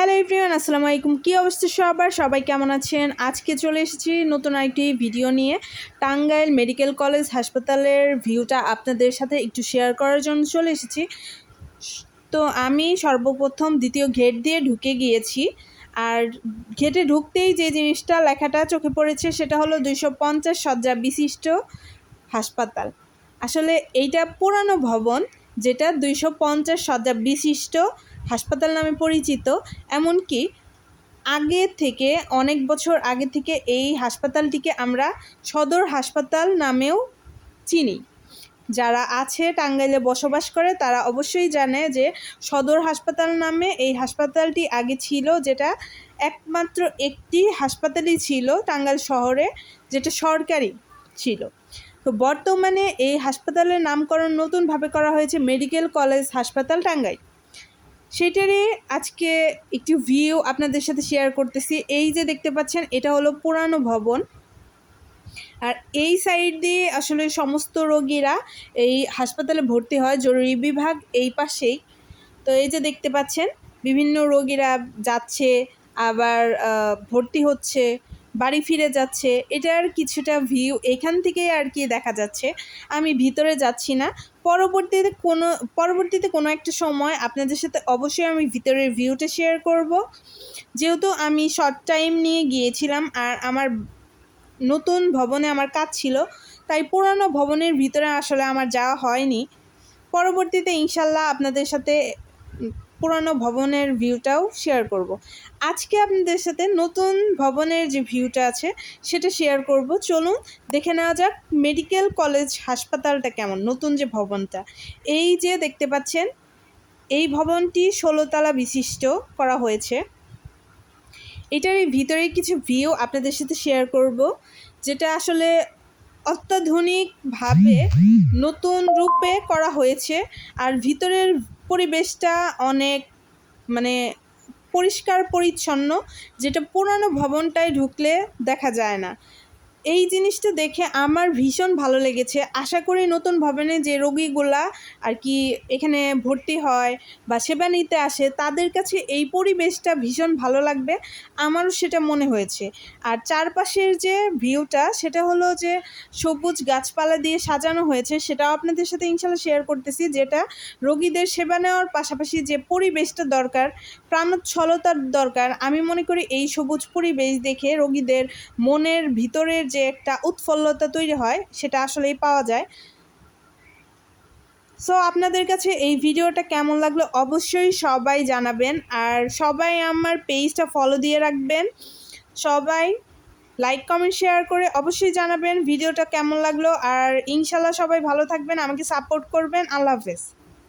Hello everyone, আসসালামু আলাইকুম। কী অবস্থা সবার? সবাই কেমন আছেন? আজকে চলে এসেছি নতুন একটি ভিডিও নিয়ে। টাঙ্গাইল মেডিকেল কলেজ হাসপাতালের ভিউটা আপনাদের সাথে একটু শেয়ার করার জন্য চলে এসেছি। তো আমি সর্বপ্রথম দ্বিতীয় গেট দিয়ে ঢুকে গিয়েছি। আর গেটে ঢুকতেই যে জিনিসটা লেখাটা চোখে পড়েছে সেটা হলো দুইশো পঞ্চাশ শয্যা বিশিষ্ট হাসপাতাল। আসলে এইটা পুরানো ভবন, যেটা দুইশো পঞ্চাশ শয্যা বিশিষ্ট হাসপাতাল নামে পরিচিত। এমনকি আগে থেকে, অনেক বছর আগে থেকে এই হাসপাতালটিকে আমরা সদর হাসপাতাল নামেও চিনি। যারা আছে, টাঙ্গাইলে বসবাস করে, তারা অবশ্যই জানে যে সদর হাসপাতাল নামে এই হাসপাতালটি আগে ছিল যেটা একমাত্র একটি হাসপাতালই ছিল টাঙ্গাইল শহরে, যেটা সরকারি ছিল। তো বর্তমানে এই হাসপাতালের নামকরণ নতুনভাবে করা হয়েছে মেডিকেল কলেজ হাসপাতাল টাঙ্গাইল। সেটারই আজকে একটি ভিউ আপনাদের সাথে শেয়ার করতেছি। এই যে দেখতে পাচ্ছেন, এটা হলো পুরানো ভবন। আর এই সাইড দিয়ে আসলে সমস্ত রোগীরা এই হাসপাতালে ভর্তি হয়, জরুরি বিভাগ এই পাশেই। তো এই যে দেখতে পাচ্ছেন, বিভিন্ন রোগীরা যাচ্ছে, আবার ভর্তি হচ্ছে। বাড়ি ফিরে যাচ্ছে, এটার কিছুটা ভিউ এখান থেকে আর কি দেখা যাচ্ছে। আমি ভিতরে যাচ্ছি না। পরবর্তীতে কোনো পরবর্তীতে কোনো একটা সময় আপনাদের সাথে অবশ্যই আমি ভিতরের ভিউটা শেয়ার করব। যেহেতু আমি শর্ট টাইম নিয়ে গিয়েছিলাম আর আমার নতুন ভবনে আমার কাজ ছিল, তাই পুরানো ভবনের ভিতরে আসলে আমার যাওয়া হয়নি। পরবর্তীতে ইনশাল্লাহ আপনাদের সাথে পুরানো ভবনের ভিউটাও শেয়ার করব। আজকে আপনাদের সাথে নতুন ভবনের যে ভিউটা আছে, সেটা শেয়ার করব। চলুন দেখে নেওয়া যাক মেডিকেল কলেজ হাসপাতালটা কেমন, নতুন যে ভবনটা। এই যে দেখতে পাচ্ছেন, এই ভবনটি ষোলোতলা বিশিষ্ট করা হয়েছে। এটার ভিতরে কিছু ভিউ আপনাদের সাথে শেয়ার করব, যেটা আসলে অত্যাধুনিকভাবে নতুন রূপে করা হয়েছে আর ভিতরের পরিবেশটা অনেক মানে পরিষ্কার পরিচ্ছন্ন, যেটা পুরানো ভবনটায় ঢুকলে দেখা যায় না। এই জিনিসটা দেখে আমার ভীষণ ভালো লেগেছে। আশা করি নতুন ভবনে যে রোগীগুলা আর কি এখানে ভর্তি হয় বা সেবা নিতে আসে, তাদের কাছে এই পরিবেশটা ভীষণ ভালো লাগবে, আমারও সেটা মনে হয়েছে। আর চারপাশের যে ভিউটা, সেটা হলো যে সবুজ গাছপালা দিয়ে সাজানো হয়েছে, সেটাও আপনাদের সাথে ইনশাল্লাহ শেয়ার করতেছি, যেটা রোগীদের সেবা নেওয়ার পাশাপাশি যে পরিবেশটা দরকার, প্রাণোচ্ছলতার দরকার, আমি মনে করি এই সবুজ পরিবেশ দেখে রোগীদের মনের ভিতরের যে একটা উৎফুল্লতা তৈরি হয়, সেটা আসলেই পাওয়া যায়। সো আপনাদের কাছে এই ভিডিওটা কেমন লাগল অবশ্যই সবাই জানাবেন। আর সবাই আমার পেজটা ফলো দিয়ে রাখবেন। সবাই লাইক কমেন্ট শেয়ার করে অবশ্যই জানাবেন ভিডিওটা কেমন লাগল। আর ইনশাল্লাহ সবাই ভালো থাকবেন, আমাকে সাপোর্ট করবেন। আল্লাহ হাফেজ।